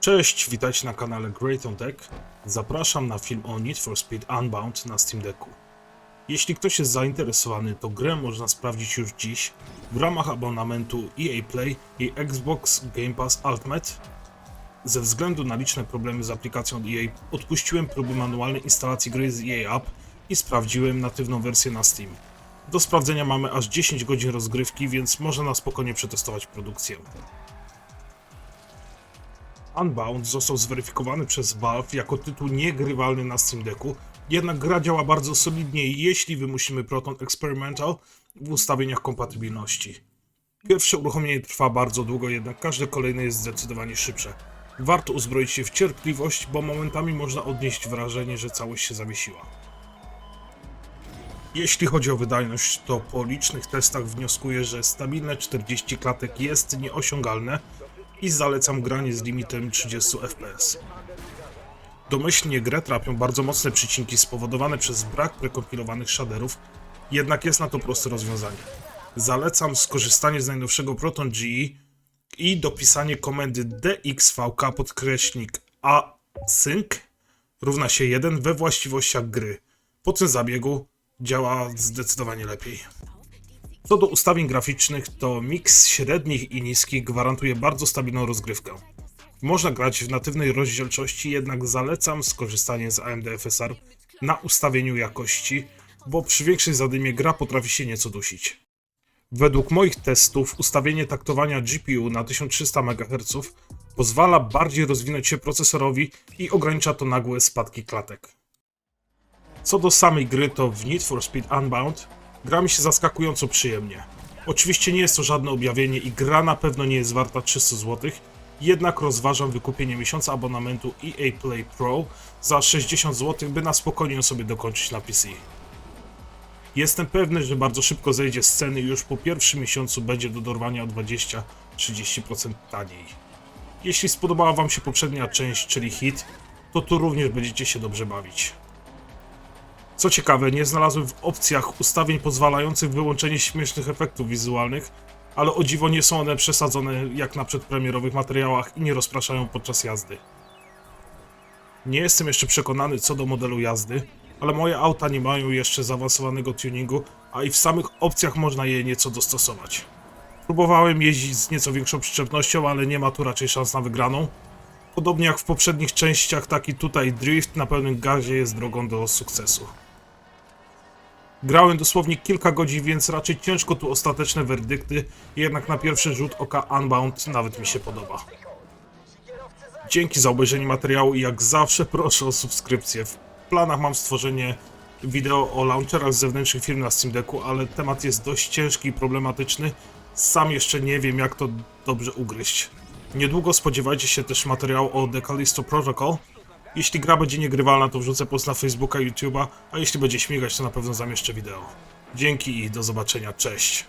Cześć, witajcie na kanale Great on Tech. Zapraszam na film o Need for Speed Unbound na Steam Decku. Jeśli ktoś jest zainteresowany, to grę można sprawdzić już dziś w ramach abonamentu EA Play i Xbox Game Pass Ultimate. Ze względu na liczne problemy z aplikacją EA odpuściłem próby manualnej instalacji gry z EA App i sprawdziłem natywną wersję na Steam. Do sprawdzenia mamy aż 10 godzin rozgrywki, więc można na spokojnie przetestować produkcję. Unbound został zweryfikowany przez Valve jako tytuł niegrywalny na Steam Decku, jednak gra działa bardzo solidnie, jeśli wymusimy Proton Experimental w ustawieniach kompatybilności. Pierwsze uruchomienie trwa bardzo długo, jednak każde kolejne jest zdecydowanie szybsze. Warto uzbroić się w cierpliwość, bo momentami można odnieść wrażenie, że całość się zawiesiła. Jeśli chodzi o wydajność, to po licznych testach wnioskuję, że stabilne 40 klatek jest nieosiągalne i zalecam granie z limitem 30 fps. Domyślnie grę trapią bardzo mocne przycinki spowodowane przez brak prekompilowanych shaderów, jednak jest na to proste rozwiązanie. Zalecam skorzystanie z najnowszego Proton GE i dopisanie komendy dxvk podkreśnik async równa się 1 we właściwościach gry. Po tym zabiegu działa zdecydowanie lepiej. Co do ustawień graficznych, to miks średnich i niskich gwarantuje bardzo stabilną rozgrywkę. Można grać w natywnej rozdzielczości, jednak zalecam skorzystanie z AMD FSR na ustawieniu jakości, bo przy większej zadymie gra potrafi się nieco dusić. Według moich testów ustawienie taktowania GPU na 1300 MHz pozwala bardziej rozwinąć się procesorowi i ogranicza to nagłe spadki klatek. Co do samej gry, to w Need for Speed Unbound gra mi się zaskakująco przyjemnie. Oczywiście nie jest to żadne objawienie i gra na pewno nie jest warta 300 zł, jednak rozważam wykupienie miesiąca abonamentu EA Play Pro za 60 zł, by na spokojnie sobie dokończyć na PC. Jestem pewny, że bardzo szybko zejdzie z ceny i już po pierwszym miesiącu będzie do dorwania o 20-30% taniej. Jeśli spodobała Wam się poprzednia część, czyli hit, to tu również będziecie się dobrze bawić. Co ciekawe, nie znalazłem w opcjach ustawień pozwalających wyłączenie śmiesznych efektów wizualnych, ale o dziwo nie są one przesadzone jak na przedpremierowych materiałach i nie rozpraszają podczas jazdy. Nie jestem jeszcze przekonany co do modelu jazdy, ale moje auta nie mają jeszcze zaawansowanego tuningu, a i w samych opcjach można je nieco dostosować. Próbowałem jeździć z nieco większą przyczepnością, ale nie ma tu raczej szans na wygraną. Podobnie jak w poprzednich częściach, taki tutaj drift na pełnym gazie jest drogą do sukcesu. Grałem dosłownie kilka godzin, więc raczej ciężko tu ostateczne werdykty, jednak na pierwszy rzut oka Unbound nawet mi się podoba. Dzięki za obejrzenie materiału i jak zawsze proszę o subskrypcję. W planach mam stworzenie wideo o launcherach z zewnętrznych firm na Steam Decku, ale temat jest dość ciężki i problematyczny. Sam jeszcze nie wiem jak to dobrze ugryźć. Niedługo spodziewajcie się też materiału o The Callisto Protocol. Jeśli gra będzie niegrywalna, to wrzucę post na Facebooka i YouTube'a, a jeśli będzie śmigać, to na pewno zamieszczę wideo. Dzięki i do zobaczenia, cześć!